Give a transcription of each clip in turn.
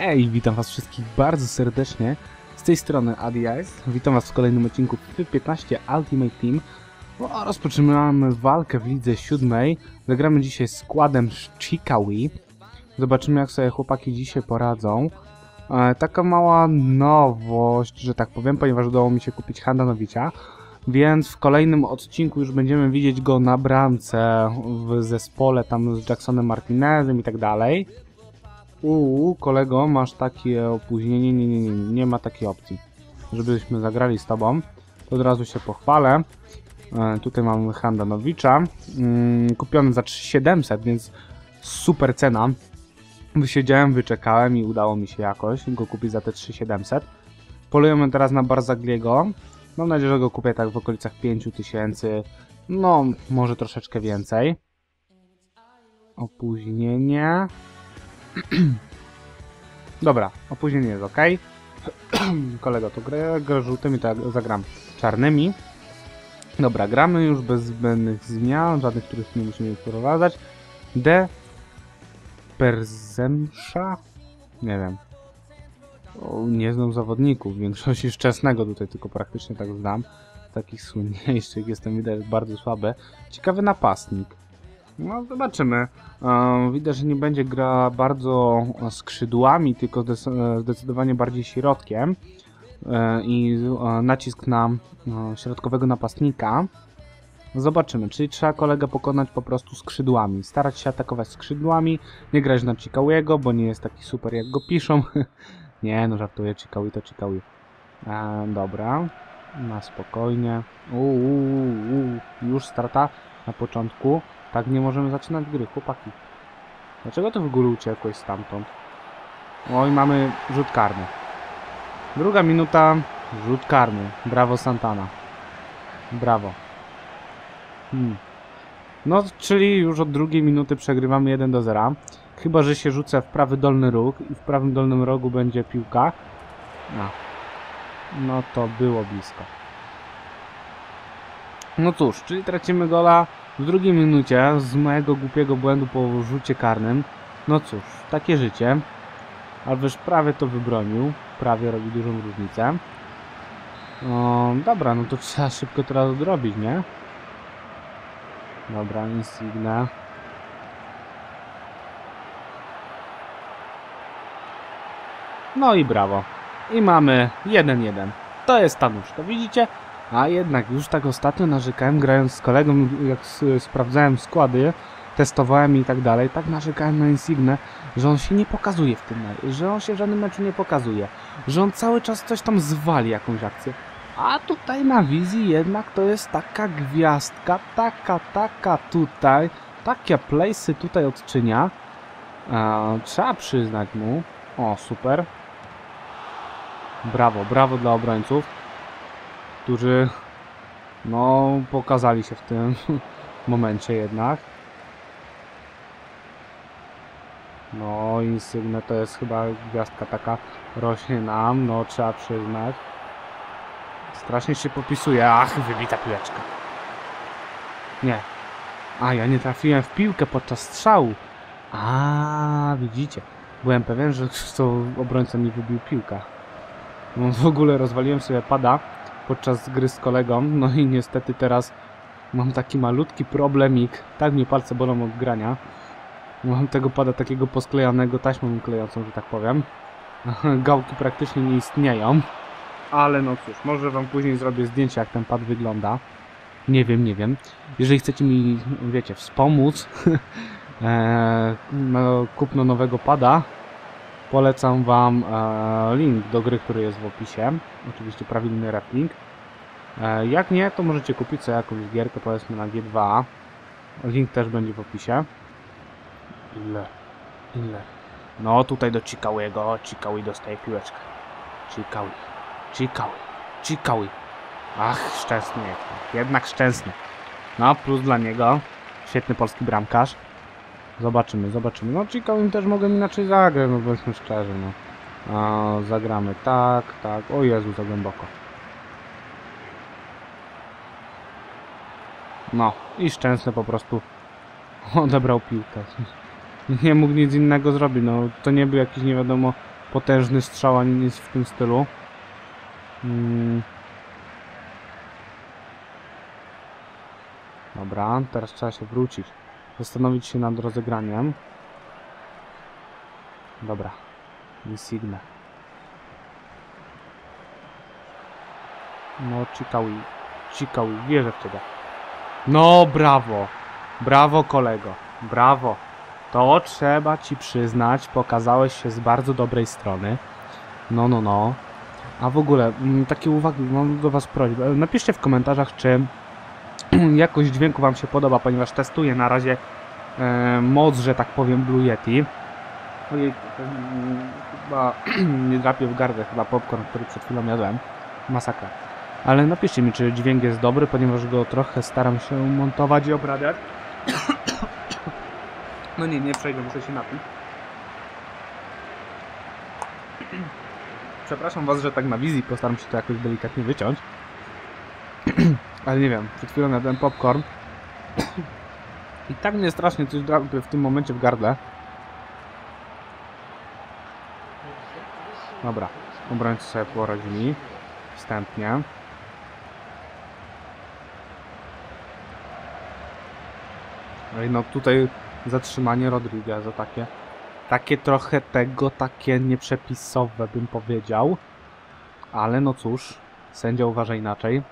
Hej, witam was wszystkich bardzo serdecznie. Z tej strony ADIS. Witam was w kolejnym odcinku FIFA 15 Ultimate Team. O, rozpoczynamy walkę w lidze siódmej. Zagramy dzisiaj składem z Chikawi. Zobaczymy jak sobie chłopaki dzisiaj poradzą. E, taka mała nowość, że tak powiem, ponieważ udało mi się kupić Handanowicia. Więc w kolejnym odcinku już będziemy widzieć go na bramce w zespole tam z Jacksonem Martinezem i tak dalej. Uuu, kolego, masz takie opóźnienie. Nie, nie, nie, nie, nie ma takiej opcji. Żebyśmy zagrali z tobą. To od razu się pochwalę. E, tutaj mamy Handanowicza. Mm, kupiony za 3700, więc super cena. Wysiedziałem, wyczekałem i udało mi się jakoś go kupić za te 3700. Polujemy teraz na Barzagliego. Mam nadzieję, że go kupię tak w okolicach 5000. No, może troszeczkę więcej. Opóźnienie. Dobra, opóźnienie jest ok. Kolego, to grę, żółtymi, ja zagram czarnymi. Dobra, gramy już bez zbędnych zmian, żadnych, których nie musimy wprowadzać. D. Perzemsza? Nie wiem. O, nie znam zawodników, większości szczesnego tutaj tylko praktycznie tak znam. Takich słynniejszych jestem widać bardzo słaby. Ciekawy napastnik. No, zobaczymy. E, widać, że nie będzie gra bardzo skrzydłami, tylko zdes- zdecydowanie bardziej środkiem. E, I e, nacisk na e, środkowego napastnika. Zobaczymy, czyli trzeba kolegę pokonać po prostu skrzydłami. Starać się atakować skrzydłami, nie grać na Chikawiego, bo nie jest taki super jak go piszą. nie, no żartuję, Chikawi to Chikawi. E, dobra, na spokojnie. Uuu, już strata na początku. Tak nie możemy zaczynać gry, chłopaki. Dlaczego ty w ogóle uciekłeś stamtąd? Oj, mamy rzut karny. Druga minuta, rzut karny. Brawo Santana. Brawo. Hmm. No, czyli już od drugiej minuty przegrywamy 1 do 0. Chyba, że się rzucę w prawy dolny róg i w prawym dolnym rogu będzie piłka. No. No to było blisko. No cóż, czyli tracimy gola w drugiej minucie z mojego głupiego błędu po rzucie karnym. No cóż, takie życie. Alweż prawie to wybronił. Prawie robi dużą różnicę. O, dobra, no to trzeba szybko teraz odrobić, nie? Dobra, Insignia. No i brawo. I mamy 1-1. To jest ta nóżka, widzicie? A jednak już tak ostatnio narzekałem, grając z kolegą, jak sprawdzałem składy, testowałem i tak dalej, tak narzekałem na Insignę, że on się nie pokazuje w tym, me- że on się w żadnym meczu nie pokazuje, że on cały czas coś tam zwali, jakąś akcję. A tutaj na wizji jednak to jest taka gwiazdka, taka, taka tutaj, takie place'y tutaj odczynia. E, trzeba przyznać mu. O, super. Brawo, brawo dla obrońców którzy no pokazali się w tym momencie jednak. No Insigne to jest chyba gwiazdka taka rośnie nam, no trzeba przyznać. Strasznie się popisuje. Ach, wybita piłeczka. Nie. A, ja nie trafiłem w piłkę podczas strzału. A, widzicie. Byłem pewien, że to obrońca mi wybił piłkę. No, w ogóle rozwaliłem sobie pada podczas gry z kolegą, no i niestety teraz mam taki malutki problemik, tak mnie palce bolą od grania. Mam tego pada takiego posklejanego taśmą klejącą, że tak powiem. Gałki praktycznie nie istnieją. Ale no cóż, może wam później zrobię zdjęcie jak ten pad wygląda. Nie wiem, nie wiem. Jeżeli chcecie mi, wiecie, wspomóc e, no, kupno nowego pada, Polecam Wam e, link do gry, który jest w opisie. Oczywiście prawidłny reflink. E, jak nie, to możecie kupić sobie jakąś gierkę, powiedzmy na G2. Link też będzie w opisie. Ile? Ile? No tutaj do Chikawiego. Chikawi dostaje piłeczkę. Chikawi. Chikawi. Chikawi. Ach, szczęsny jednak. Jednak szczęsny. No, plus dla niego. Świetny polski bramkarz. Zobaczymy, zobaczymy. No Chico też mogę inaczej zagrać, no bądźmy szczerzy, no. A, zagramy tak, tak. O Jezu, za głęboko. No, i szczęsny po prostu odebrał piłkę. Nie mógł nic innego zrobić, no to nie był jakiś nie wiadomo potężny strzał, ani nic w tym stylu. Mm. Dobra, teraz trzeba się wrócić. Zastanowić się nad rozegraniem. Dobra. Insigne. No, Chikawi. Chikawi, wierzę w ciebie. No, brawo. Brawo, kolego. Brawo. To trzeba ci przyznać. Pokazałeś się z bardzo dobrej strony. No, no, no. A w ogóle, mm, takie uwagi, mam do was prośbę. Napiszcie w komentarzach, czy jakość dźwięku wam się podoba, ponieważ testuję na razie e, moc, że tak powiem, Blue Yeti. Ojej, chyba nie drapię w gardle, chyba popcorn, który przed chwilą jadłem. Masakra. Ale napiszcie mi, czy dźwięk jest dobry, ponieważ go trochę staram się montować i obrabiać. No nie, nie przejdę, muszę się napić. Przepraszam was, że tak na wizji postaram się to jakoś delikatnie wyciąć. Ale nie wiem, przed chwilą jadłem popcorn. I tak mnie strasznie coś drapie w tym momencie w gardle. Dobra, obrońcy sobie poradzili. Wstępnie. Ej, no tutaj zatrzymanie Rodrigueza takie. Takie trochę tego, takie nieprzepisowe bym powiedział. Ale no cóż, sędzia uważa inaczej.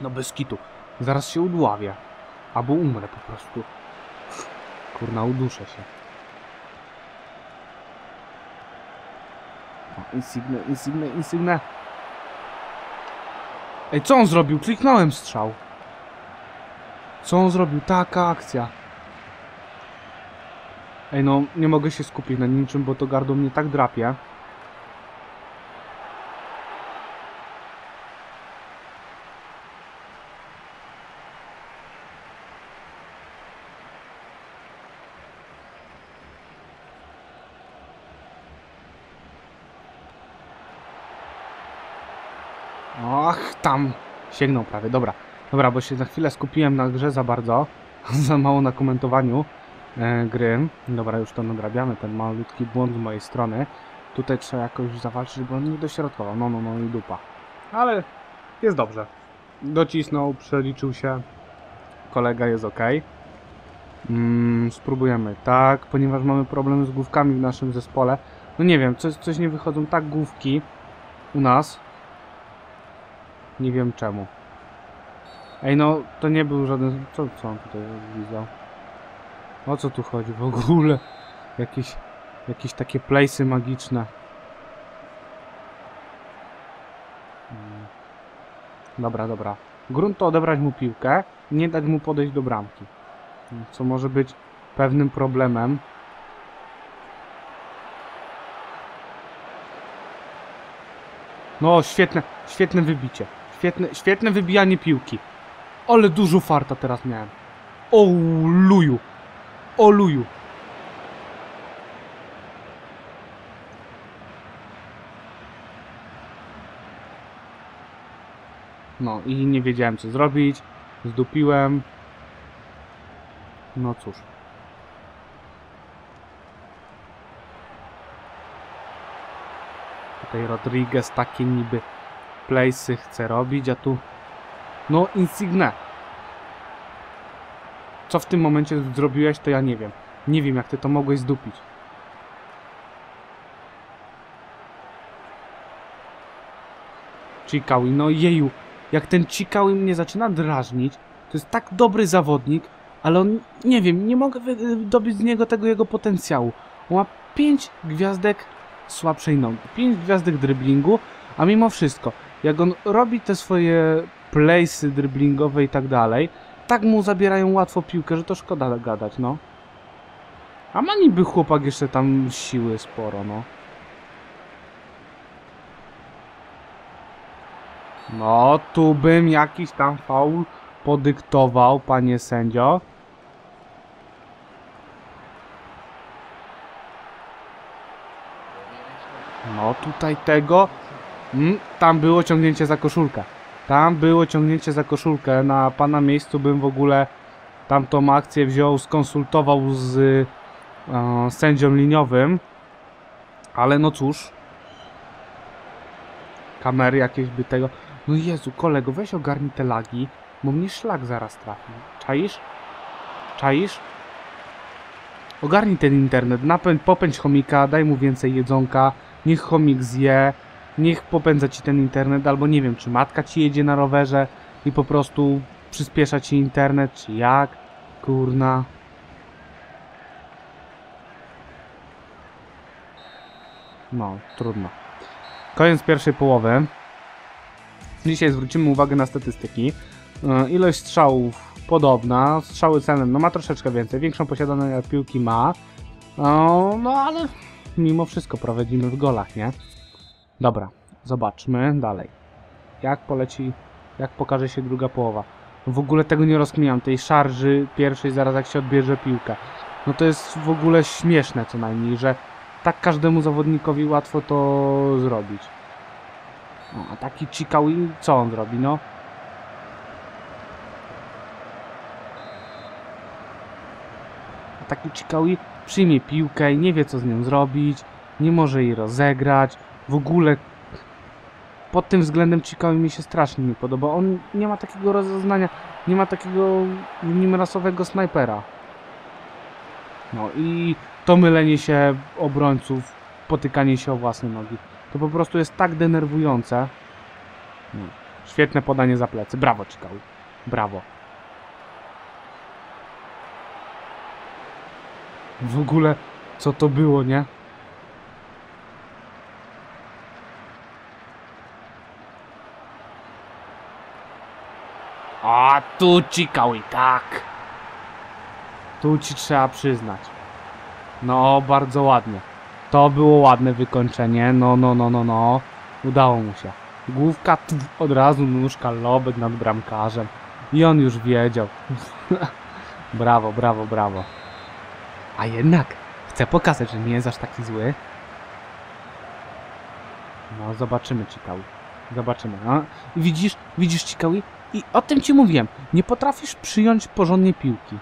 No bez kitu. Zaraz się udławię. Albo umrę po prostu. Kurna, uduszę się. O, Insigne, Insigne, Insigne. Ej, co on zrobił? Kliknąłem strzał. Co on zrobił? Taka akcja. Ej, no, nie mogę się skupić na niczym, bo to gardło mnie tak drapie. Och, tam sięgnął prawie, dobra. Dobra, bo się za chwilę skupiłem na grze za bardzo, za mało na komentowaniu e, gry. Dobra, już to nadrabiamy, ten malutki błąd z mojej strony. Tutaj trzeba jakoś zawalczyć, bo on nie dośrodkował, no, no, no i dupa. Ale jest dobrze. Docisnął, przeliczył się, kolega jest ok. Mm, spróbujemy, tak, ponieważ mamy problem z główkami w naszym zespole. No nie wiem, coś, coś nie wychodzą tak główki u nas, nie wiem czemu. Ej, no, to nie był żaden... Co, co on tutaj widział? O co tu chodzi w ogóle? Jakieś... Jakieś takie place'y magiczne. Mm. Dobra, dobra. Grunt to odebrać mu piłkę, nie dać mu podejść do bramki. Co może być pewnym problemem. No, świetne, świetne wybicie. Świetne, świetne wybijanie piłki. Ale dużo farta teraz miałem. O luju. O luju. No i nie wiedziałem co zrobić. Zdupiłem. No cóż. Tutaj Rodriguez takie niby place'y chce robić, a tu... No, Insigne. Co w tym momencie zrobiłeś, to ja nie wiem. Nie wiem, jak ty to mogłeś zdupić. Chikawi, no jeju. Jak ten Chikawi mnie zaczyna drażnić, to jest tak dobry zawodnik, ale on, nie wiem, nie mogę dobyć z niego tego jego potencjału. On ma 5 gwiazdek słabszej nogi, 5 gwiazdek driblingu, a mimo wszystko, jak on robi te swoje playsy driblingowe i tak dalej, tak mu zabierają łatwo piłkę, że to szkoda gadać, no. A ma niby chłopak jeszcze tam siły sporo, no. No, tu bym jakiś tam faul podyktował, panie sędzio. No, tutaj tego... Tam było ciągnięcie za koszulkę. Tam było ciągnięcie za koszulkę. Na pana miejscu bym w ogóle tamtą akcję wziął, skonsultował z e, sędzią liniowym Ale no cóż. Kamery jakieś by tego... No Jezu, kolego, weź ogarnij te lagi, bo mnie szlak zaraz trafi. Czaisz? Czaisz? Ogarnij ten internet, napędź, popędź chomika, daj mu więcej jedzonka, niech chomik zje, niech popędza ci ten internet, albo nie wiem, czy matka ci jedzie na rowerze i po prostu przyspiesza ci internet, czy jak? Kurna. No, trudno. Koniec pierwszej połowy. Dzisiaj zwrócimy uwagę na statystyki. E, Ilość strzałów podobna, strzały celne no ma troszeczkę więcej, większą posiadane piłki ma. No, no ale mimo wszystko prowadzimy w golach, nie? Dobra, zobaczmy dalej. Jak poleci, jak pokaże się druga połowa. W ogóle tego nie rozkminiam, tej szarży pierwszej zaraz jak się odbierze piłkę. No to jest w ogóle śmieszne co najmniej, że tak każdemu zawodnikowi łatwo to zrobić. No, a taki Chikawi, co on zrobi, no? A taki Chikawi przyjmie piłkę i nie wie co z nią zrobić, nie może jej rozegrać, w ogóle pod tym względem Chikawi mi się strasznie nie podoba. On nie ma takiego rozeznania, nie ma takiego nim rasowego snajpera. No i to mylenie się obrońców, potykanie się o własne nogi. To po prostu jest tak denerwujące. No. Świetne podanie za plecy. Brawo, Chikawi. Brawo. W ogóle, co to było, nie? Tu Chikawi, tak. Tu ci trzeba przyznać. No, bardzo ładnie. To było ładne wykończenie. No, no, no, no, no. Udało mu się. Główka tf, od razu nóżka, lobek nad bramkarzem. I on już wiedział. brawo, brawo, brawo. A jednak chcę pokazać, że nie jest aż taki zły. No, zobaczymy Cikały. Zobaczymy. No. Widzisz, widzisz Cikały? I o tym ci mówiłem. Nie potrafisz przyjąć porządnie piłki.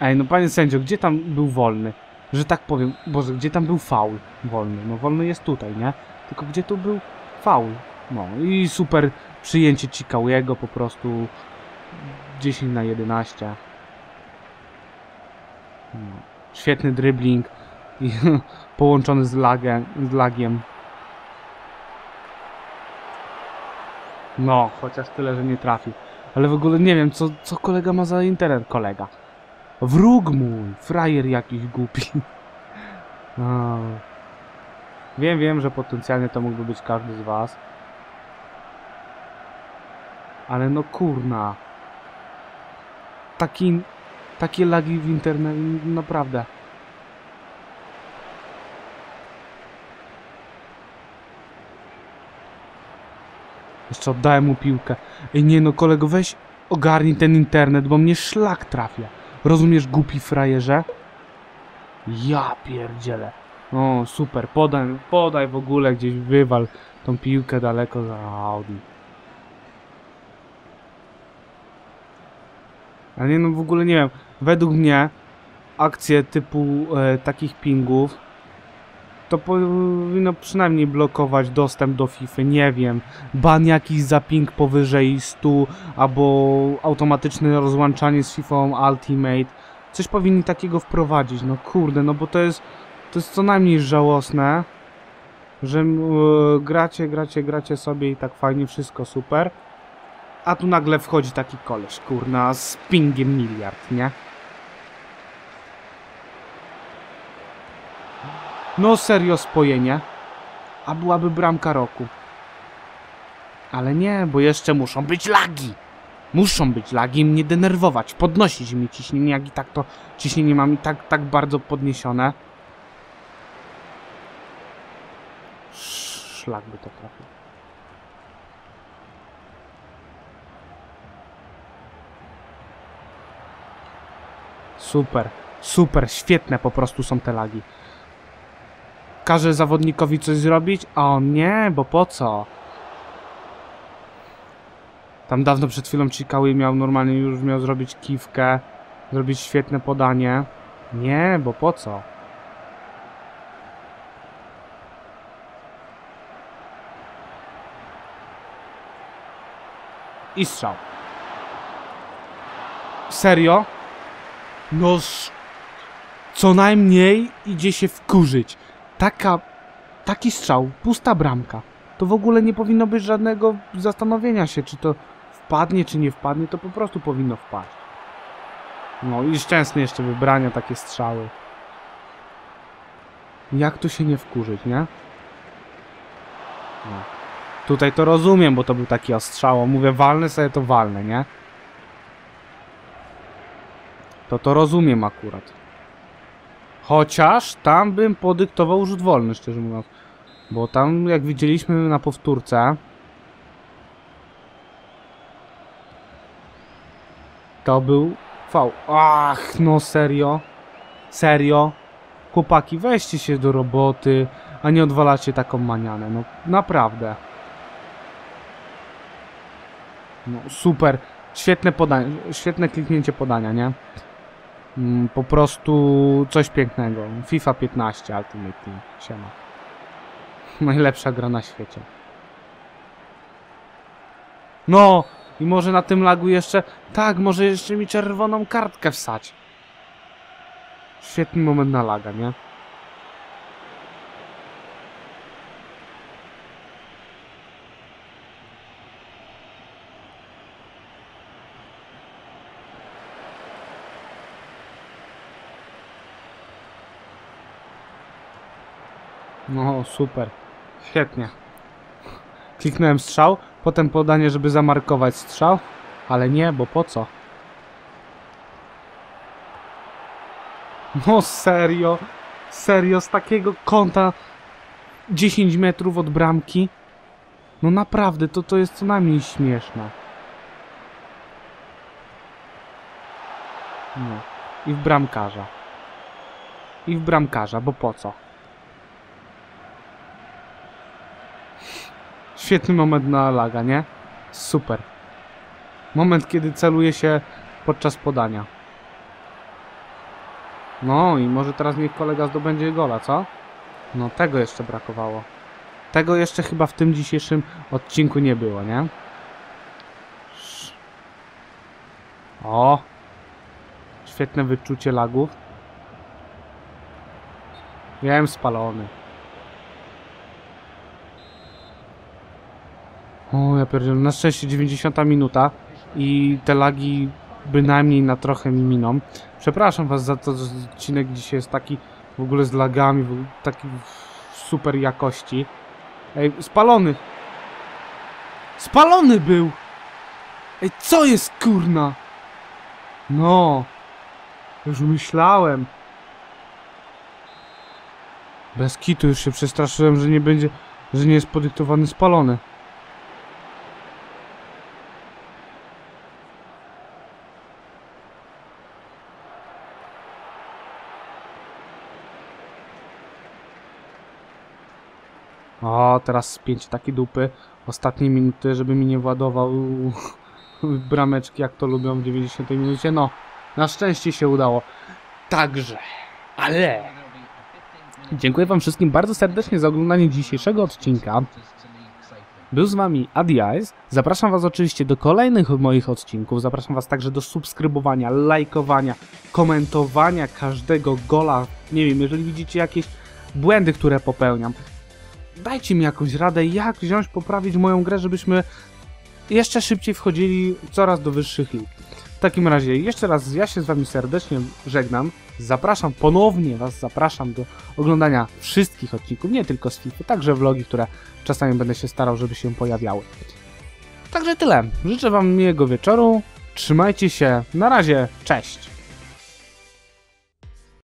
Ej, no panie sędzio, gdzie tam był wolny? Że tak powiem, Boże, gdzie tam był faul wolny? No wolny jest tutaj, nie? Tylko gdzie tu był faul? No i super przyjęcie Cikałyego po prostu 10 na 11. No. Świetny dribbling połączony z, lagiem, z lagiem. No, chociaż tyle, że nie trafił. Ale w ogóle nie wiem, co, co kolega ma za internet, kolega. Wróg mój, frajer jakiś głupi. No. Wiem, wiem, że potencjalnie to mógłby być każdy z was. Ale no kurna. Taki, takie lagi w internecie, naprawdę. Jeszcze oddałem mu piłkę. Ej, nie no, kolego, weź ogarnij ten internet, bo mnie szlak trafia. Rozumiesz, głupi frajerze? Ja pierdzielę. O, super, podaj, podaj w ogóle gdzieś, wywal tą piłkę daleko za Audi. Ale nie no, w ogóle nie wiem. Według mnie akcje typu e, takich pingów to powinno przynajmniej blokować dostęp do FIFA, nie wiem, ban jakiś za ping powyżej 100, albo automatyczne rozłączanie z FIFA Ultimate, coś powinni takiego wprowadzić, no kurde, no bo to jest, to jest co najmniej żałosne, że yy, gracie, gracie, gracie sobie i tak fajnie, wszystko super, a tu nagle wchodzi taki koleś, kurna, z pingiem miliard, nie? No serio spojenie. A byłaby bramka roku. Ale nie, bo jeszcze muszą być lagi. Muszą być lagi, mnie denerwować, podnosić mi ciśnienie, jak i tak to ciśnienie mam i tak, tak bardzo podniesione. Szlak by to trafił. Super, super, świetne po prostu są te lagi każe zawodnikowi coś zrobić, a on nie, bo po co? Tam dawno przed chwilą Chikały miał normalnie już miał zrobić kiwkę, zrobić świetne podanie. Nie, bo po co? I strzał. Serio? No, co najmniej idzie się wkurzyć. Taka, taki strzał, pusta bramka. To w ogóle nie powinno być żadnego zastanowienia się, czy to wpadnie, czy nie wpadnie, to po prostu powinno wpaść. No i szczęsne jeszcze wybrania, takie strzały. Jak tu się nie wkurzyć, nie? No. Tutaj to rozumiem, bo to był taki ostrzał. Mówię, walnę sobie, to walnę, nie? To to rozumiem akurat. Chociaż tam bym podyktował rzut wolny, szczerze mówiąc. Bo tam, jak widzieliśmy na powtórce, to był V. Ach, no serio? Serio? Chłopaki, weźcie się do roboty, a nie odwalacie taką manianę. No, naprawdę. No, super. Świetne podanie, świetne kliknięcie podania, nie? Mm, po prostu coś pięknego. FIFA 15 Ultimate Team. Siema. Najlepsza gra na świecie. No! I może na tym lagu jeszcze... Tak, może jeszcze mi czerwoną kartkę wsać. Świetny moment na laga, nie? Super. Świetnie. Kliknąłem strzał, potem podanie, żeby zamarkować strzał, ale nie, bo po co? No serio? Serio, z takiego kąta 10 metrów od bramki? No naprawdę, to, to jest co najmniej śmieszne. No. I w bramkarza. I w bramkarza, bo po co? Świetny moment na laga, nie? Super. Moment, kiedy celuje się podczas podania. No i może teraz niech kolega zdobędzie gola, co? No tego jeszcze brakowało. Tego jeszcze chyba w tym dzisiejszym odcinku nie było, nie? O! Świetne wyczucie lagów. Wiem, spalony. O, ja pierdzielę. Na szczęście 90 minuta i te lagi bynajmniej na trochę mi miną. Przepraszam was za to, że odcinek dzisiaj jest taki w ogóle z lagami, taki super jakości. Ej, spalony! Spalony był! Ej, co jest kurna? No! Już myślałem. Bez kitu już się przestraszyłem, że nie będzie, że nie jest podyktowany spalony. O, teraz spięcie takie dupy. Ostatnie minuty, żeby mi nie władował brameczki, jak to lubią w 90 minucie. No, na szczęście się udało. Także, ale... Dziękuję wam wszystkim bardzo serdecznie za oglądanie dzisiejszego odcinka. Był z wami Adias. Zapraszam was oczywiście do kolejnych moich odcinków. Zapraszam was także do subskrybowania, lajkowania, komentowania każdego gola. Nie wiem, jeżeli widzicie jakieś błędy, które popełniam, dajcie mi jakąś radę, jak wziąć, poprawić moją grę, żebyśmy jeszcze szybciej wchodzili coraz do wyższych lig. W takim razie jeszcze raz ja się z wami serdecznie żegnam. Zapraszam ponownie was zapraszam do oglądania wszystkich odcinków, nie tylko z FIFA, także vlogi, które czasami będę się starał, żeby się pojawiały. Także tyle. Życzę wam miłego wieczoru. Trzymajcie się. Na razie. Cześć.